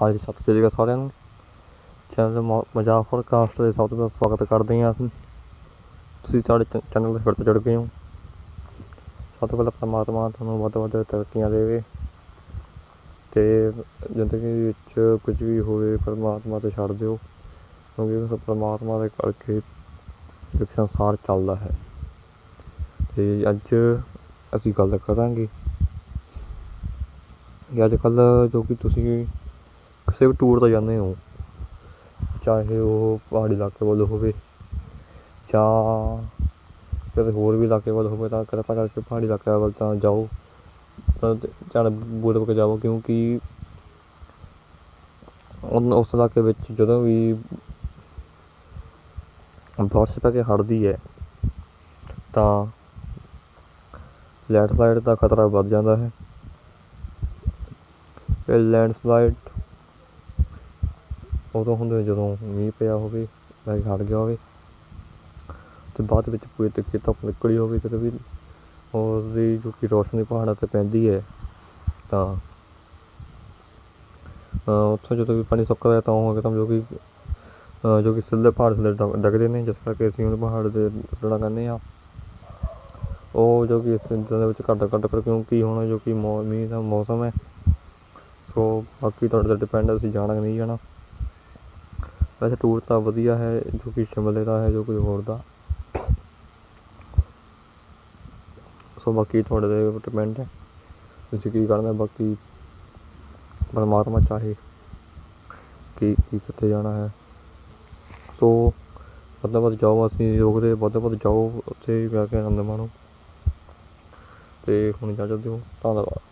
ਹਾਂਜੀ ਸਤਿ ਸ਼੍ਰੀ ਅਕਾਲ ਸਾਰਿਆਂ ਨੂੰ। ਚੈਨਲ ਮਜ਼ਾਕ ਫੋਰਕਾਸਟ ਦੇ ਸਭ ਤੋਂ ਪਹਿਲਾਂ ਸਵਾਗਤ ਕਰਦੇ ਹਾਂ ਅਸੀਂ। ਤੁਸੀਂ ਸਾਡੇ ਚ- ਚੈਨਲ ਤੇ ਫਿਰ ਤੋਂ ਜੁੜ ਗਏ ਹੋ। ਸਭ ਤੋਂ ਪਹਿਲਾਂ ਪਰਮਾਤਮਾ ਤੁਹਾਨੂੰ ਵੱਧ ਤੋਂ ਵੱਧ ਤਰੱਕੀਆਂ ਦੇਵੇ। ਤੇ ਜ਼ਿੰਦਗੀ ਵਿੱਚ ਕੁਝ ਵੀ ਹੋਵੇ, ਪਰਮਾਤਮਾ ਤੇ ਛੱਡ ਦਿਓ। ਕਿਉਂਕਿ ਉਸ ਪਰਮਾਤਮਾ ਦੇ ਕਰਕੇ ਜੋ ਸੰਸਾਰ ਚੱਲਦਾ ਹੈ। ਤੇ ਅੱਜ ਅਸੀਂ ਗੱਲ ਕਰਾਂਗੇ। ਕਿ ਅੱਜ ਕੱਲ੍ਹ ਜੋ ਕਿ ਤੁਸੀਂ ਕਿਸੇ ਵੀ ਟੂਰ 'ਤੇ ਜਾਂਦੇ ਹੋ, ਚਾਹੇ ਉਹ ਪਹਾੜੀ ਇਲਾਕੇ ਵੱਲ ਹੋਵੇ ਜਾਂ ਕਿਸੇ ਹੋਰ ਵੀ ਇਲਾਕੇ ਵੱਲ ਹੋਵੇ, ਤਾਂ ਕਿਰਪਾ ਕਰਕੇ ਪਹਾੜੀ ਇਲਾਕਿਆਂ ਵੱਲ ਤਾਂ ਜਾਓ ਝਾੜਪੂਰਵਕ ਜਾਓ, ਕਿਉਂਕਿ ਉਨ- ਉਸ ਇਲਾਕੇ ਵਿੱਚ ਜਦੋਂ ਵੀ ਬਾਰਿਸ਼ ਪੈ ਕੇ ਹਟਦੀ ਹੈ, ਤਾਂ ਲੈਂਡਸਲਾਈਡ ਦਾ ਖਤਰਾ ਵੱਧ ਜਾਂਦਾ ਹੈ। ਇਹ ਲੈਂਡਸਲਾਈਡ ਉਦੋਂ ਹੁੰਦੇ ਜਦੋਂ ਮੀਂਹ ਪਿਆ ਹੋਵੇ ਜਾਂ ਹਟ ਗਿਆ ਹੋਵੇ ਅਤੇ ਬਾਅਦ ਵਿੱਚ ਪੂਰੇ ਤਰੀਕੇ ਧੁੱਪ ਨਿਕਲੀ ਹੋਵੇ ਜਦੋਂ ਵੀ ਉਸਦੀ ਜੋ ਕਿ ਰੋਸ਼ਨੀ ਪਹਾੜਾਂ 'ਤੇ ਪੈਂਦੀ ਹੈ ਤਾਂ ਅ, ਉੱਥੋਂ ਜਦੋਂ ਵੀ ਪਾਣੀ ਸੁੱਕਦਾ ਹੈ ਤਾਂ ਉਹ ਇੱਕਦਮ ਜੋ ਕਿ ਜੋ ਕਿ ਸਿੱਧੇ ਪਹਾੜ ਥੱਲੇ ਡਿੱਗ- ਡਿੱਗਦੇ ਨੇ ਜਿਸ ਕਰਕੇ ਅਸੀਂ ਉਹ ਪਹਾੜ 'ਤੇ ਟੁੱਟਣਾ ਕਹਿੰਦੇ ਹਾਂ। ਉਹ ਜੋ ਕਿ ਇਸ ਦੇ ਵਿੱਚ ਘੱਟ ਘੱਟ ਕਰ ਕਿਉਂਕਿ ਹੁਣ ਜੋ ਕਿ ਮੌ- ਮੀਂਹ ਦਾ ਮੌਸਮ ਹੈ ਸੋ ਬਾਕੀ ਤੁਹਾਡੇ ਤੇ ਡਿਪੈਂਡ ਹੈ ਤੁਸੀਂ ਜਾਣਾ ਕਿ ਨਹੀਂ ਜਾਣਾ। ਵੈਸੇ ਟੂਰ ਤਾਂ ਵਧੀਆ ਹੈ, ਜੋ ਕਿ ਸ਼ਿਮਲੇ ਦਾ ਹੈ, ਜੋ ਕੋਈ ਹੋਰ ਦਾ। ਸੋ ਬਾਕੀ ਤੁਹਾਡੇ ਤੇ ਡਿਪੈਂਡ ਹੈ। ਤੁਸੀਂ ਕੀ ਕਰਨਾ, ਬਾਕੀ ਪਰਮਾਤਮਾ ਚਾਹੇ ਕਿ ਕੀ ਕਿੱਥੇ ਜਾਣਾ ਹੈ। ਸੋ ਵੱਧ ਤੋਂ ਵੱਧ ਜਾਓ, ਅਸੀਂ ਰੋਕਦੇ ਵੱਧ ਤੋਂ ਵੱਧ ਜਾਓ, ਉੱਥੇ ਜਾ ਕੇ ਆਨੰਦ ਮਾਣੋ। ਅਤੇ ਹੁਣ ਇਜਾਜ਼ਤ ਦਿਓ ਧੰਨਵਾਦ।